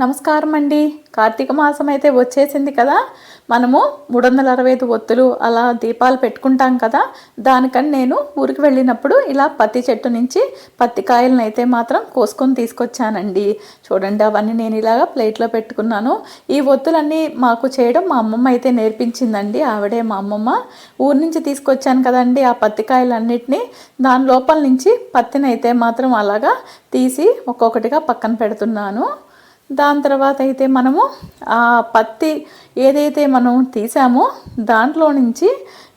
నమస్కారం అండి కార్తీక మాసం అయితే వచ్చేసింది కదా. మనము మూడు వందల అరవై ఐదు ఒత్తులు అలా దీపాలు పెట్టుకుంటాం కదా. దానికని నేను ఊరికి వెళ్ళినప్పుడు ఇలా పత్తి చెట్టు నుంచి పత్తి కాయలను అయితే మాత్రం కోసుకొని తీసుకొచ్చానండి. చూడండి అవన్నీ నేను ఇలాగా ప్లేట్లో పెట్టుకున్నాను. ఈ ఒత్తులన్నీ మాకు చేయడం మా అమ్మమ్మ అయితే నేర్పించిందండి. ఆవిడే మా అమ్మమ్మ ఊరి నుంచి తీసుకొచ్చాను కదండి ఆ పత్తి కాయలన్నింటినీ. దాని లోపల నుంచి పత్తిని అయితే మాత్రం అలాగా తీసి ఒక్కొక్కటిగా పక్కన పెడుతున్నాను. దాని తర్వాత అయితే మనము ఆ పత్తి ఏదైతే మనం తీసామో దాంట్లో నుంచి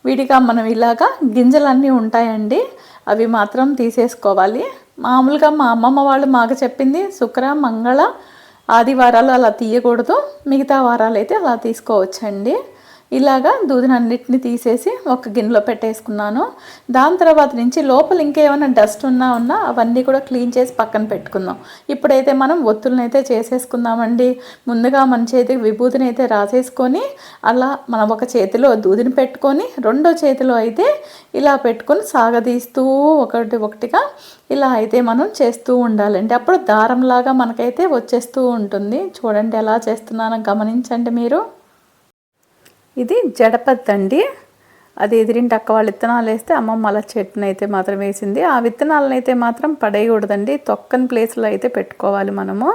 విడిగా మనం ఇలాగా గింజలన్నీ ఉంటాయండి. అవి మాత్రం తీసేసుకోవాలి. మామూలుగా మా అమ్మమ్మ వాళ్ళు మాకు చెప్పింది శుక్ర మంగళ ఆదివారాలు అలా తీయకూడదు. మిగతా వారాలు అయితే అలా తీసుకోవచ్చండి. ఇలాగా దూదినన్నిటిని తీసేసి ఒక గిన్నెలో పెట్టేసుకున్నాను. దాని తర్వాత నుంచి లోపల ఇంకేమైనా డస్ట్ ఉన్నా ఉన్నా అవన్నీ కూడా క్లీన్ చేసి పక్కన పెట్టుకుందాం. ఇప్పుడైతే మనం ఒత్తులను అయితే చేసేసుకుందామండి. ముందుగా మన చేతికి విభూతిని అయితే రాసేసుకొని అలా మనం ఒక చేతిలో దూదిని పెట్టుకొని రెండో చేతిలో అయితే ఇలా పెట్టుకొని సాగదీస్తూ ఒకటి ఒకటిగా ఇలా అయితే మనం చేస్తూ ఉండాలండి. అప్పుడు దారంలాగా మనకైతే వచ్చేస్తూ ఉంటుంది. చూడండి ఎలా చేస్తున్నానో గమనించండి మీరు. ఇది జడపత్తి అండి. అది ఎదిరింటి అక్క వాళ్ళ విత్తనాలు వేస్తే అమ్మమ్మ అలా చెట్టును అయితే మాత్రం వేసింది. ఆ విత్తనాలను అయితే మాత్రం పడేయకూడదండి. తొక్కని ప్లేస్లో అయితే పెట్టుకోవాలి మనము.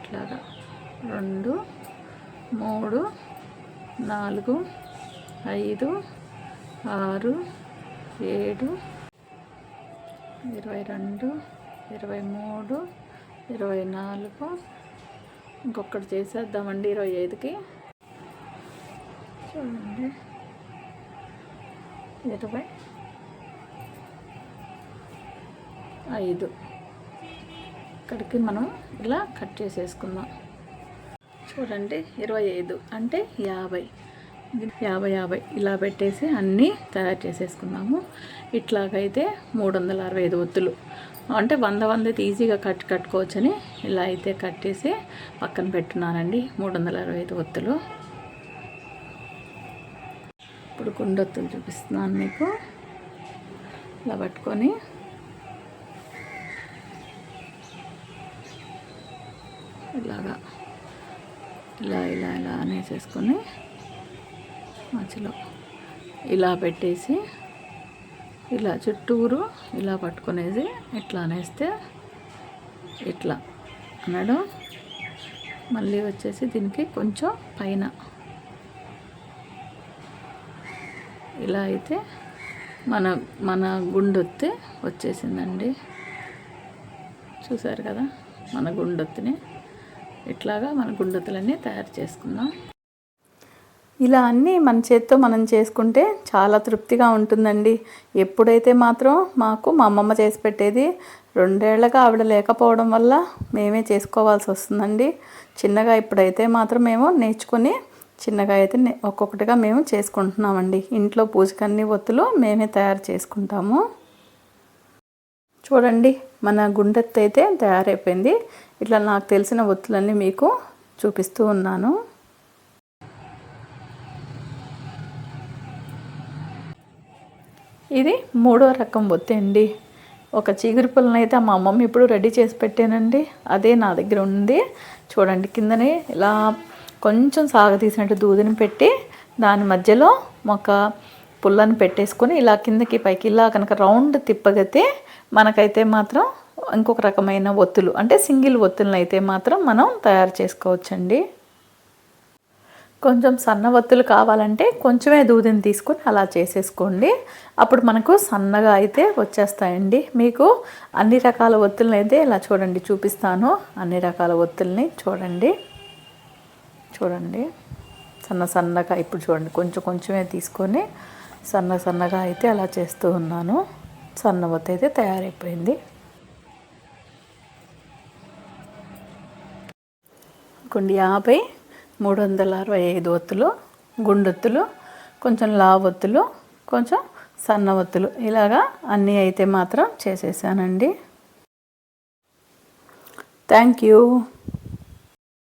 ఇట్లాగా రెండు మూడు నాలుగు ఐదు ఆరు ఏడు ఇరవై రెండు ఇరవై మూడు ఇరవై నాలుగు. ఇంకొకటి చేసేద్దామండి ఇరవై ఐదుకి. ఇరవై ఐదు ఇక్కడికి మనం ఇలా కట్ చేసేసుకుందాం. చూడండి ఇరవై ఐదు అంటే యాభై. యాభై యాభై. ఇలా పెట్టేసి అన్నీ తయారు చేసేసుకున్నాము ఇట్లాగైతే మూడు వందల అరవై ఐదు ఒత్తులు. అంటే వంద వంద ఈజీగా కట్ కట్టుకోవచ్చని ఇలా అయితే కట్టేసి పక్కన పెట్టున్నానండి. మూడు వందల అరవై ఐదు ఒత్తులు. ఇప్పుడు కుండొత్తులు చూపిస్తున్నాను మీకు. ఇలా పట్టుకొని. ఇలాగా. ఇలా ఇలా ఇలా అనేసేసుకొని మధ్యలో ఇలా పెట్టేసి ఇలా చుట్టూరు ఇలా పట్టుకునేది ఇట్లా అనేస్తే ఇట్లా. అనడం మళ్ళీ వచ్చేసి దీనికి కొంచెం పైన. ఇలా అయితే మన మన గుండొత్తి వచ్చేసిందండి. చూసారు కదా? మన గుండొత్తిని. ఇట్లాగా మన గుండొత్తులన్నీ తయారు చేసుకుందాం. ఇలా అన్నీ మన చేత్తో మనం చేసుకుంటే చాలా తృప్తిగా ఉంటుందండి. ఎప్పుడైతే మాత్రం మాకు మా అమ్మమ్మ చేసి పెట్టేది రెండేళ్ళగా ఆవిడ లేకపోవడం వల్ల మేమే చేసుకోవాల్సి వస్తుందండి. చిన్నగా ఇప్పుడైతే మాత్రం మేము నేర్చుకొని చిన్నగా అయితే ఒక్కొక్కటిగా మేము చేసుకుంటున్నామండి. ఇంట్లో పూజకన్ని ఒత్తులు మేమే తయారు చేసుకుంటాము. చూడండి మన గుండెత్తు అయితే తయారైపోయింది. ఇట్లా నాకు తెలిసిన ఒత్తులన్నీ మీకు చూపిస్తూ ఉన్నాను. ఇది మూడో రకం ఒత్తి అండి. ఒక చీగురు పుల్లనైతే మా అమ్మమ్మ ఇప్పుడు రెడీ చేసి పెట్టానండి. అదే నా దగ్గర ఉంది. చూడండి కిందనే ఇలా కొంచెం సాగతీసినట్టు దూదిని పెట్టి దాని మధ్యలో ఒక పుల్లను పెట్టేసుకొని ఇలా కిందకి పైకి ఇలా కనుక రౌండ్ తిప్పగతే మనకైతే మాత్రం ఇంకొక రకమైన ఒత్తులు అంటే సింగిల్ ఒత్తులను అయితే మాత్రం మనం తయారు చేసుకోవచ్చండి. కొంచెం సన్న ఒత్తులు కావాలంటే కొంచెమే దూదిని తీసుకొని అలా చేసేసుకోండి. అప్పుడు మనకు సన్నగా అయితే వచ్చేస్తాయండి. మీకు అన్ని రకాల ఒత్తులను అయితే ఇలా చూడండి చూపిస్తాను. అన్ని రకాల ఒత్తుల్ని చూడండి. చూడండి. సన్న సన్నగా ఇప్పుడు చూడండి. కొంచెం కొంచెమే తీసుకొని సన్న సన్నగా అయితే అలా చేస్తూ ఉన్నాను. సన్న ఒత్తి అయితే తయారైపోయింది. కొన్ని యాభై మూడు వందల అరవై ఐదు ఒత్తులు గుండొత్తులు కొంచెం లావొత్తులు కొంచెం సన్న ఒత్తులు ఇలాగా అన్నీ అయితే మాత్రం చేసేసానండి. Thank you.